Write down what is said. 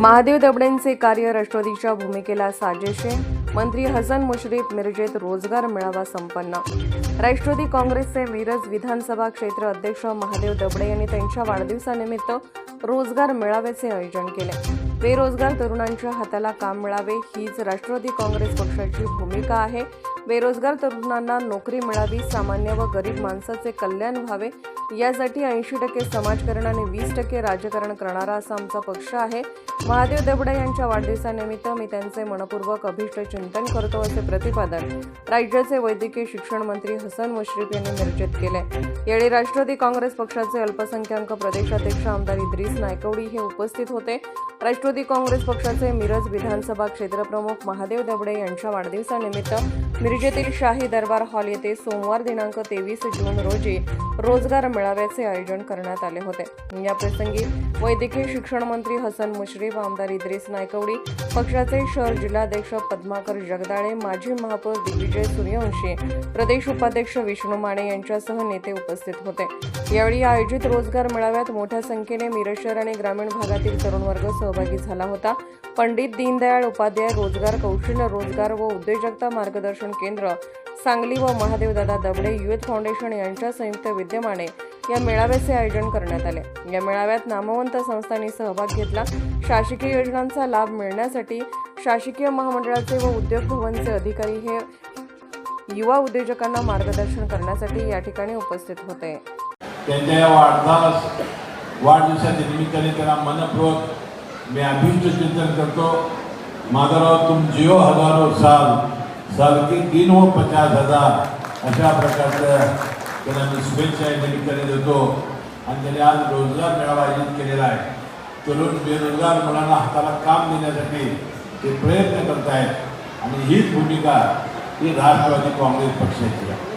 महादेव दबडेंचे कार्य राष्ट्रवादीच्या भूमिकेला साजेशे. मंत्री हसन मुश्रीफ मिरजेत रोजगार मेळावा संपन्न. राष्ट्रवादी काँग्रेसचे मिरज विधानसभा क्षेत्र अध्यक्ष महादेव दबडे यांनी त्यांच्या वाढदिवसानिमित्त रोजगार मेळाव्याचे आयोजन केले. बेरोजगार तरुणांच्या हाताला काम मिळावे हीच राष्ट्रवादी काँग्रेस पक्षाची भूमिका आहे. बेरोजगार तरुणांना नोकरी मिळावी सामान्य व गरीब माणसाचे कल्याण व्हावे यासाठी ऐंशी टक्के समाजकारण आणि वीस टक्के राजकारण करणारा असा आमचा पक्ष आहे. महादेव देवडे यांच्या वाढदिवसानिमित्त मी त्यांचे मनपूर्वक अभिष्ट चिंतन करतो असे प्रतिपादन राज्याचे वैद्यकीय शिक्षण मंत्री हसन मुश्रीफ यांनी निर्जित केले. यावेळी राष्ट्रवादी काँग्रेस पक्षाचे अल्पसंख्याक प्रदेशाध्यक्ष आमदार इद्रिस नायकवडी हे उपस्थित होते. राष्ट्रवादी काँग्रेस पक्षाचे मिरज विधानसभा क्षेत्रप्रमुख महादेव दबडे यांच्या वाढदिवसानिमित्त मिरजेतील शाही दरबार हॉल येथे सोमवार दिनांक तेवीस जून रोजी रोजगार मेळाव्याचे आयोजन करण्यात आले होते. या प्रसंगी वैद्यकीय शिक्षण मंत्री हसन मुश्रीफ आमदार इद्रिस नायकवडी पक्षाचे शहर जिल्हाध्यक्ष पद्माकर जगदाळे माजी महापौर दिग्विजय सूर्यवंशी प्रदेश उपाध्यक्ष विष्णू माने यांच्यासह नेते उपस्थित होते. यावेळी आयोजित रोजगार मेळाव्यात मोठ्या संख्येने मिरज शहर आणि ग्रामीण भागातील तरुण वर्ग सहभागी झाला होता. पंडित दीनदयाळ उपाध्याय रोजगार कौशल्य रोजगार व उद्योजकता मार्गदर्शन केंद्र सांगली व महादेवदादा दबडे युथ फाउंडेशन यांच्या संयुक्त विद्यमाने या मेळाव्याचे आयोजन करण्यात आले. या मेळाव्यात नामवंत संस्थांनी सहभाग घेतला. शासकीय योजनांचा लाभ मिळण्यासाठी शासकीय महामंडळाचे व उद्योग भवनचे अधिकारी हे युवा उद्योजकांना मार्गदर्शन करण्यासाठी या ठिकाणी उपस्थित होते. त्यांच्या या वाढदिवस वाढदिवसाच्या निमित्ताने त्यांना मनपूर्वक मी अभिष्ट चिंतन करतो. माधवराव तुम जिओ हजारो साल साल की तीन व पचास हजार. अशा प्रकारचं त्यांना मी शुभेच्छा या निमित्ताने देतो. आणि त्यांनी आज रोजगार मेळावा आयोजित केलेला आहे. तरुण बेरोजगार मुलांना हाताला काम देण्यासाठी ते प्रयत्न करत आहेत आणि हीच भूमिका ही राष्ट्रवादी काँग्रेस पक्षाची आहे.